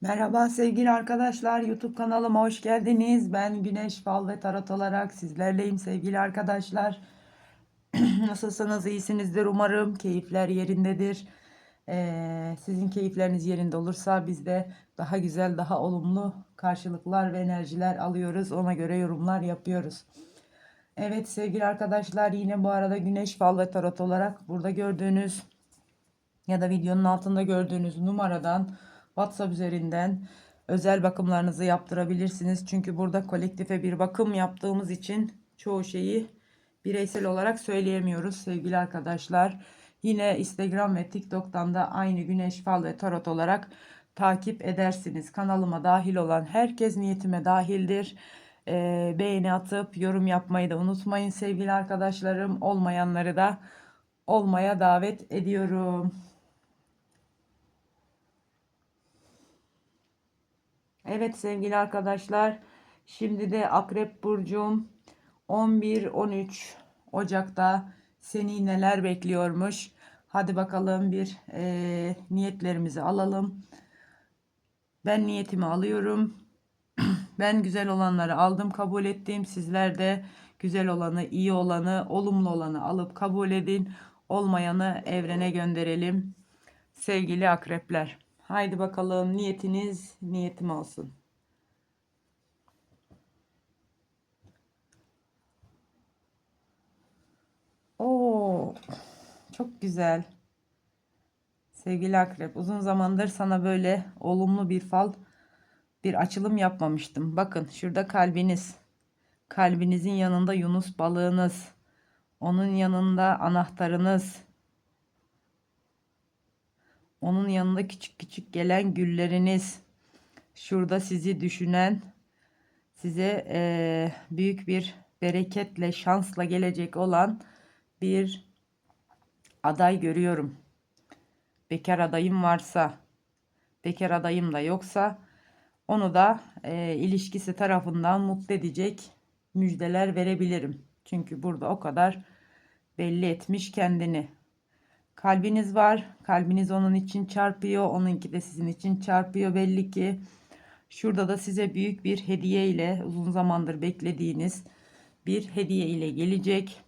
Merhaba sevgili arkadaşlar YouTube kanalıma hoş geldiniz. Ben Güneş Fal ve Tarot olarak sizlerleyim sevgili arkadaşlar. Nasılsınız? iyisinizdir umarım. Keyifler yerindedir. Ee, sizin keyifleriniz yerinde olursa biz de daha güzel, daha olumlu karşılıklar ve enerjiler alıyoruz. Ona göre yorumlar yapıyoruz. Evet sevgili arkadaşlar yine bu arada Güneş Fal ve Tarot olarak burada gördüğünüz ya da videonun altında gördüğünüz numaradan WhatsApp üzerinden özel bakımlarınızı yaptırabilirsiniz. Çünkü burada kolektife bir bakım yaptığımız için çoğu şeyi bireysel olarak söyleyemiyoruz sevgili arkadaşlar. Yine Instagram ve TikTok'tan da aynı Güneş Fal ve Tarot olarak takip edersiniz. Kanalıma dahil olan herkes niyetime dahildir. Ee, beğeni atıp yorum yapmayı da unutmayın sevgili arkadaşlarım. Olmayanları da olmaya davet ediyorum. Evet sevgili arkadaşlar. Şimdi de Akrep Burcu'm 11-13 Ocak'ta seni neler bekliyormuş. Hadi bakalım bir e, niyetlerimizi alalım. Ben niyetimi alıyorum. ben güzel olanları aldım kabul ettim. Sizler de güzel olanı, iyi olanı, olumlu olanı alıp kabul edin. Olmayanı evrene gönderelim. Sevgili akrepler. Haydi bakalım niyetiniz niyetim olsun. Oo, çok güzel. Sevgili akrep, uzun zamandır sana böyle olumlu bir fal, bir açılım yapmamıştım. Bakın şurada kalbiniz. Kalbinizin yanında Yunus balığınız. Onun yanında anahtarınız. Onun yanında küçük küçük gelen gülleriniz. Şurada sizi düşünen, size e, büyük bir bereketle, şansla gelecek olan bir aday görüyorum. Bekar adayım varsa, bekar adayım da yoksa onu da e, ilişkisi tarafından mutlu edecek müjdeler verebilirim. Çünkü burada o kadar belli etmiş kendini. Kalbiniz var. Kalbiniz onun için çarpıyor. Onunki de sizin için çarpıyor belli ki. Şurada da size büyük bir hediye ile uzun zamandır beklediğiniz bir hediye ile gelecek.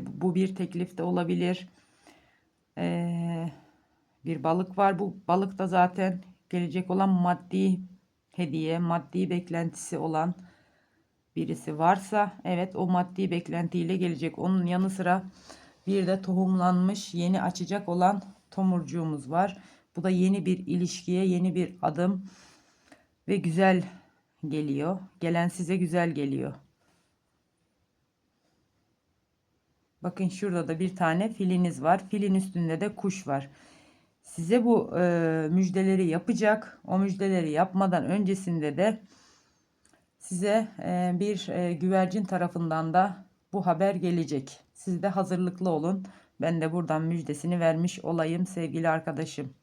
Bu bir teklif de olabilir. Ee, bir balık var. Bu balık da zaten gelecek olan maddi hediye, maddi beklentisi olan birisi varsa evet o maddi beklentiyle gelecek. Onun yanı sıra bir de tohumlanmış yeni açacak olan tomurcuğumuz var. Bu da yeni bir ilişkiye yeni bir adım ve güzel geliyor. Gelen size güzel geliyor. Bakın şurada da bir tane filiniz var. Filin üstünde de kuş var. Size bu e, müjdeleri yapacak. O müjdeleri yapmadan öncesinde de size e, bir e, güvercin tarafından da bu haber gelecek. Siz de hazırlıklı olun. Ben de buradan müjdesini vermiş olayım sevgili arkadaşım.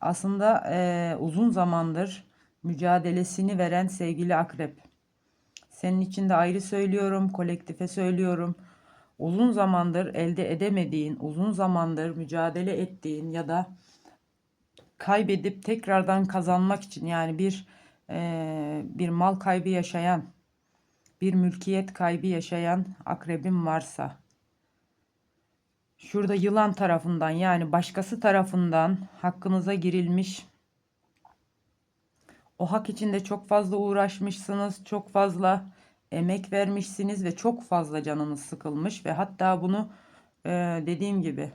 Aslında e, uzun zamandır mücadelesini veren sevgili akrep. Senin için de ayrı söylüyorum, kolektife söylüyorum. Uzun zamandır elde edemediğin, uzun zamandır mücadele ettiğin ya da kaybedip tekrardan kazanmak için yani bir e, bir mal kaybı yaşayan, bir mülkiyet kaybı yaşayan akrebim varsa şurada yılan tarafından yani başkası tarafından hakkınıza girilmiş o hak içinde çok fazla uğraşmışsınız, çok fazla emek vermişsiniz ve çok fazla canınız sıkılmış ve hatta bunu e, dediğim gibi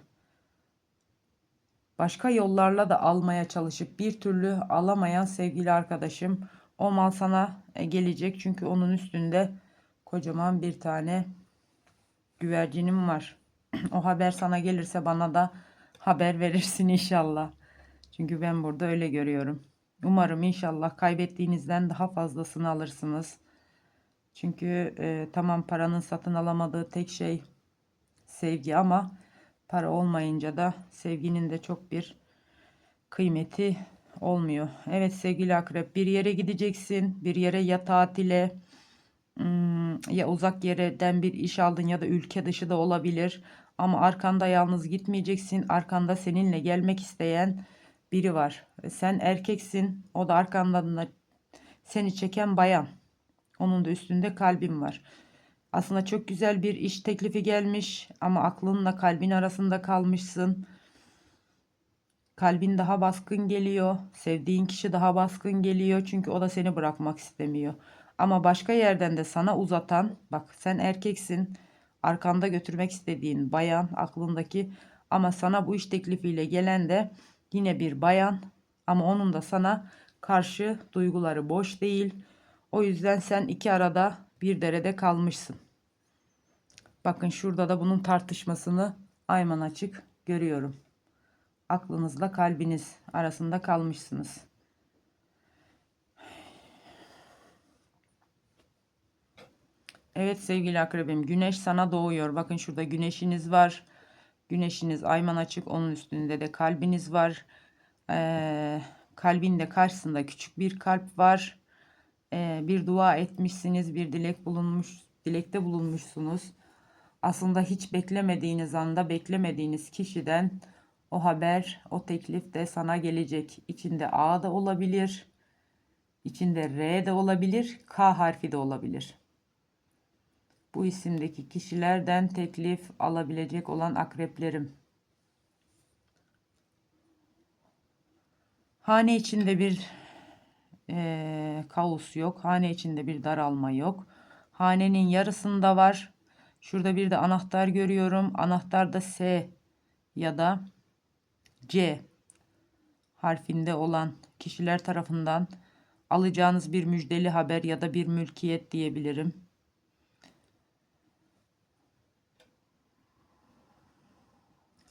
başka yollarla da almaya çalışıp bir türlü alamayan sevgili arkadaşım o mal sana e, gelecek çünkü onun üstünde kocaman bir tane güvercinim var. o haber sana gelirse bana da haber verirsin inşallah. Çünkü ben burada öyle görüyorum. Umarım inşallah kaybettiğinizden daha fazlasını alırsınız. Çünkü e, tamam paranın satın alamadığı tek şey sevgi ama para olmayınca da sevginin de çok bir kıymeti olmuyor. Evet sevgili akrep bir yere gideceksin. Bir yere ya tatile Hmm, ya uzak yerden bir iş aldın ya da ülke dışı da olabilir. Ama arkanda yalnız gitmeyeceksin. Arkanda seninle gelmek isteyen biri var. Sen erkeksin. O da arkandan da seni çeken bayan. Onun da üstünde kalbin var. Aslında çok güzel bir iş teklifi gelmiş ama aklınla kalbin arasında kalmışsın. Kalbin daha baskın geliyor. Sevdiğin kişi daha baskın geliyor. Çünkü o da seni bırakmak istemiyor. Ama başka yerden de sana uzatan, bak sen erkeksin, arkanda götürmek istediğin bayan aklındaki ama sana bu iş teklifiyle gelen de yine bir bayan ama onun da sana karşı duyguları boş değil. O yüzden sen iki arada bir derede kalmışsın. Bakın şurada da bunun tartışmasını ayman açık görüyorum. Aklınızla kalbiniz arasında kalmışsınız. Evet sevgili akrebim güneş sana doğuyor. Bakın şurada güneşiniz var. Güneşiniz ayman açık. Onun üstünde de kalbiniz var. Ee, kalbin de karşısında küçük bir kalp var. Ee, bir dua etmişsiniz. Bir dilek bulunmuş. Dilekte bulunmuşsunuz. Aslında hiç beklemediğiniz anda beklemediğiniz kişiden o haber, o teklif de sana gelecek. İçinde A da olabilir. İçinde R de olabilir. K harfi de olabilir bu isimdeki kişilerden teklif alabilecek olan akreplerim. Hane içinde bir e, kaos yok. Hane içinde bir daralma yok. Hanenin yarısında var. Şurada bir de anahtar görüyorum. Anahtar da S ya da C harfinde olan kişiler tarafından alacağınız bir müjdeli haber ya da bir mülkiyet diyebilirim.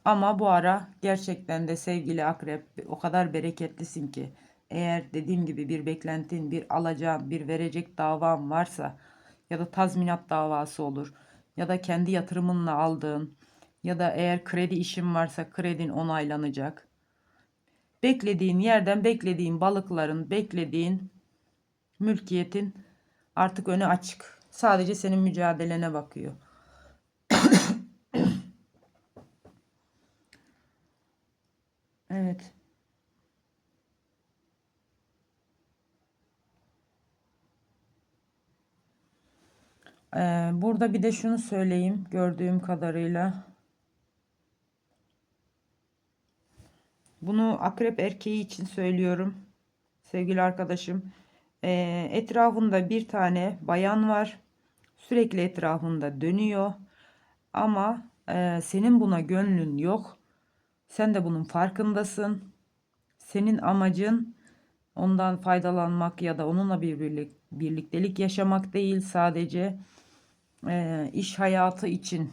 Ama bu ara gerçekten de sevgili akrep o kadar bereketlisin ki eğer dediğim gibi bir beklentin, bir alacağın, bir verecek davan varsa ya da tazminat davası olur ya da kendi yatırımınla aldığın ya da eğer kredi işin varsa kredin onaylanacak. Beklediğin yerden beklediğin balıkların, beklediğin mülkiyetin artık önü açık. Sadece senin mücadelene bakıyor. Evet. Ee, burada bir de şunu söyleyeyim gördüğüm kadarıyla. Bunu akrep erkeği için söylüyorum. Sevgili arkadaşım. Ee, etrafında bir tane bayan var. Sürekli etrafında dönüyor. Ama e, senin buna gönlün yok. Sen de bunun farkındasın. Senin amacın ondan faydalanmak ya da onunla bir birlik, birliktelik yaşamak değil sadece e, iş hayatı için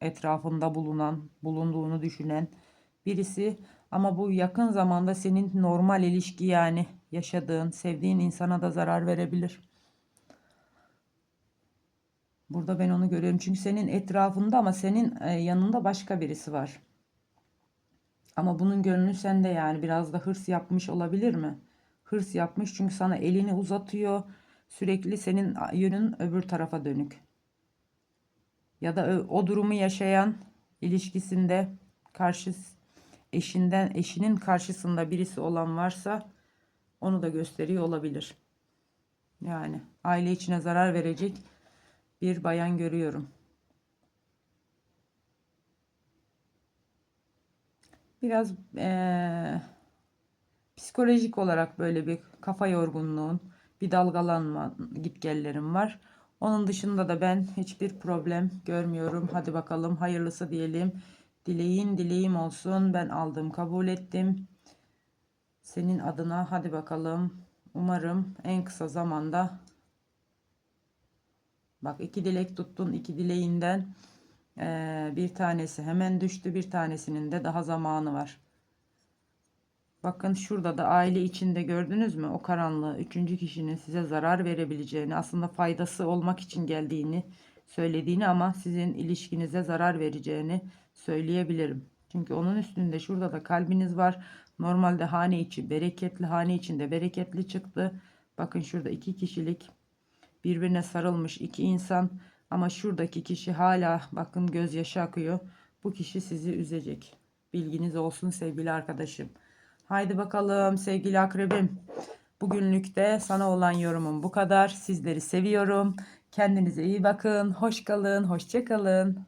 etrafında bulunan, bulunduğunu düşünen birisi ama bu yakın zamanda senin normal ilişki yani yaşadığın, sevdiğin insana da zarar verebilir. Burada ben onu görüyorum. Çünkü senin etrafında ama senin e, yanında başka birisi var. Ama bunun gönlü sende yani biraz da hırs yapmış olabilir mi? Hırs yapmış çünkü sana elini uzatıyor. Sürekli senin yönün öbür tarafa dönük. Ya da o durumu yaşayan ilişkisinde karşı eşinden eşinin karşısında birisi olan varsa onu da gösteriyor olabilir. Yani aile içine zarar verecek bir bayan görüyorum. biraz ee, psikolojik olarak böyle bir kafa yorgunluğun, bir dalgalanma gitgellerim var. Onun dışında da ben hiçbir problem görmüyorum. Hadi bakalım hayırlısı diyelim. Dileğin dileğim olsun. Ben aldım kabul ettim. Senin adına hadi bakalım. Umarım en kısa zamanda bak iki dilek tuttun iki dileğinden ee, bir tanesi hemen düştü. Bir tanesinin de daha zamanı var. Bakın şurada da aile içinde gördünüz mü? O karanlığı üçüncü kişinin size zarar verebileceğini aslında faydası olmak için geldiğini söylediğini ama sizin ilişkinize zarar vereceğini söyleyebilirim. Çünkü onun üstünde şurada da kalbiniz var. Normalde hane içi bereketli hane içinde bereketli çıktı. Bakın şurada iki kişilik birbirine sarılmış iki insan ama şuradaki kişi hala bakın gözyaşı akıyor. Bu kişi sizi üzecek. Bilginiz olsun sevgili arkadaşım. Haydi bakalım sevgili akrebim. Bugünlük de sana olan yorumum bu kadar. Sizleri seviyorum. Kendinize iyi bakın. Hoş kalın. Hoşça kalın.